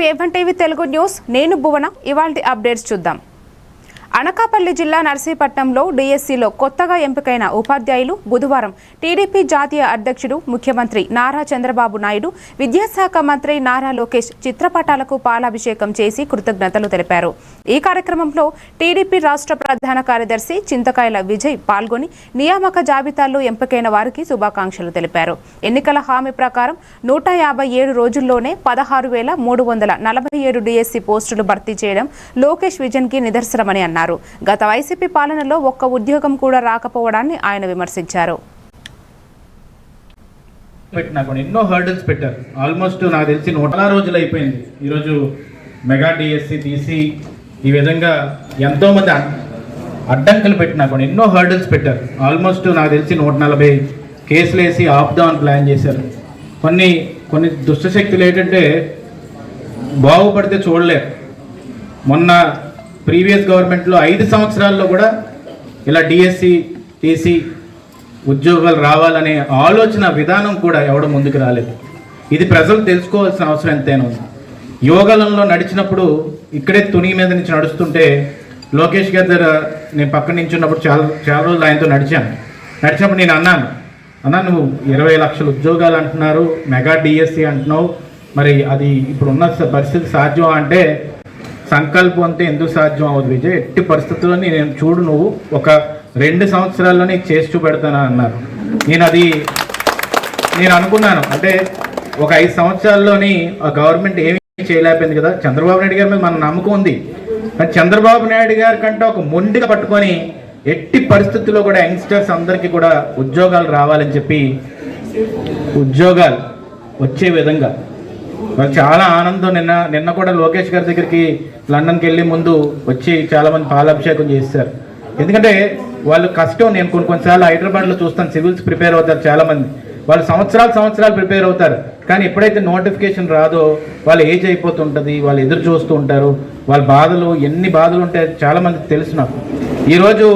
ఏవంటే తెలుగు న్యూస్? నేను భువన. ఇవాళ అప్డేట్స్ చూద్దాం. అనకాపల్లి జిల్లా నర్సీపట్నంలో డిఎస్సిలో కొత్తగా ఎంపికైన ఉపాధ్యాయులు బుధవారం టీడీపీ జాతీయ అధ్యక్షుడు ముఖ్యమంత్రి నారా చంద్రబాబు నాయుడు విద్యాశాఖ మంత్రి నారా లోకేష్ చిత్రపటాలకు పాలాభిషేకం చేసి కృతజ్ఞతలు తెలిపారు. ఈ కార్యక్రమంలో టీడీపీ రాష్ట్ర ప్రధాన కార్యదర్శి చింతకాయల విజయ్ పాల్గొని నియామక జాబితాలో ఎంపికైన వారికి శుభాకాంక్షలు తెలిపారు. ఎన్నికల హామీ ప్రకారం నూట యాభై ఏడు రోజుల్లోనే పదహారు వేల మూడు వందల నలభై ఏడు డిఎస్సి పోస్టులు భర్తీ చేయడం లోకేష్ విజన్కి నిదర్శనమని అన్నారు. గత వైసీపీ పాలనలో ఒక్క ఉద్యోగం కూడా రాకపోవడాన్ని ఆయన విమర్శించారు. పెట్టినా కూడా ఎన్నో హర్డల్స్ పెట్టారు. ఆల్మోస్ట్ నాకు తెలిసి నూట రోజులు అయిపోయింది. ఈరోజు మెగా డిఎస్సి తీసి ఈ విధంగా ఎంతోమంది అడ్- అడ్డంకులు పెట్టినా కూడా ఎన్నో హర్డల్స్ పెట్టారు. ఆల్మోస్ట్ నాకు తెలిసి నూట నలభై కేసులు వేసి ఆపుదామని ప్లాన్ చేశారు. కొన్ని కొన్ని దుష్టశక్తులు ఏంటంటే బాగుపడితే చూడలేరు. మొన్న ప్రీవియస్ గవర్నమెంట్లో ఐదు సంవత్సరాల్లో కూడా ఇలా డిఎస్సి టీసీ ఉద్యోగాలు రావాలనే ఆలోచన విధానం కూడా ఎవడం ముందుకు రాలేదు. ఇది ప్రజలు తెలుసుకోవాల్సిన అవసరం ఎంతైనా ఉంది. యోగాలంలో నడిచినప్పుడు ఇక్కడే తుని మీద నుంచి నడుస్తుంటే లోకేష్ గారి దగ్గర నేను పక్కన నుంచి ఉన్నప్పుడు చాలా చాలా రోజులు ఆయనతో నడిచాను. నడిచినప్పుడు నేను అన్నాను అన్నా నువ్వు ఇరవై లక్షల ఉద్యోగాలు అంటున్నారు మెగా డిఎస్సి అంటున్నావు. మరి అది ఇప్పుడు ఉన్న పరిస్థితి సాధ్యం అంటే సంకల్పం అంతే ఎందుకు సాధ్యం అవ్వదు విజయ్? ఎట్టి పరిస్థితుల్లో నేను చూడు నువ్వు ఒక రెండు సంవత్సరాల్లో నీకు చేసి చూపెడతాను అన్నారు. నేను అది నేను అనుకున్నాను. అంటే ఒక ఐదు సంవత్సరాల్లోని ఆ గవర్నమెంట్ ఏమీ చేయలేకపోయింది కదా? చంద్రబాబు నాయుడు గారి మీద మన నమ్మకం ఉంది. కానీ చంద్రబాబు నాయుడు గారి కంటే ఒక మొండిగా పట్టుకొని ఎట్టి పరిస్థితుల్లో కూడా యంగ్స్టర్స్ అందరికీ కూడా ఉద్యోగాలు రావాలని చెప్పి ఉద్యోగాలు వచ్చే విధంగా చాలా ఆనందం. నిన్న నిన్న కూడా లోకేష్ గారి దగ్గరికి లండన్కి వెళ్ళి ముందు వచ్చి చాలా మంది పాలాభిషేకం చేశారు. ఎందుకంటే వాళ్ళు కష్టం. నేను కొన్ని కొన్నిసార్లు హైదరాబాద్లో చూస్తాను. సివిల్స్ ప్రిపేర్ అవుతారు చాలా మంది వాళ్ళు సంవత్సరాలు సంవత్సరాలు ప్రిపేర్ అవుతారు. కానీ ఎప్పుడైతే నోటిఫికేషన్ రాదో వాళ్ళు ఏజ్ అయిపోతుంటుంది వాళ్ళు ఎదురు చూస్తూ ఉంటారు. వాళ్ళ బాధలు ఎన్ని బాధలు ఉంటాయో చాలామందికి తెలుసు నాకు. ఈరోజు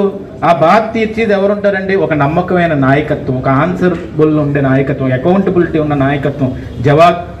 ఆ బాధ తీర్చేది ఎవరుంటారండి? ఒక నమ్మకమైన నాయకత్వం ఒక ఆన్సర్బుల్ ఉండే నాయకత్వం అకౌంటబిలిటీ ఉన్న నాయకత్వం జవాబ్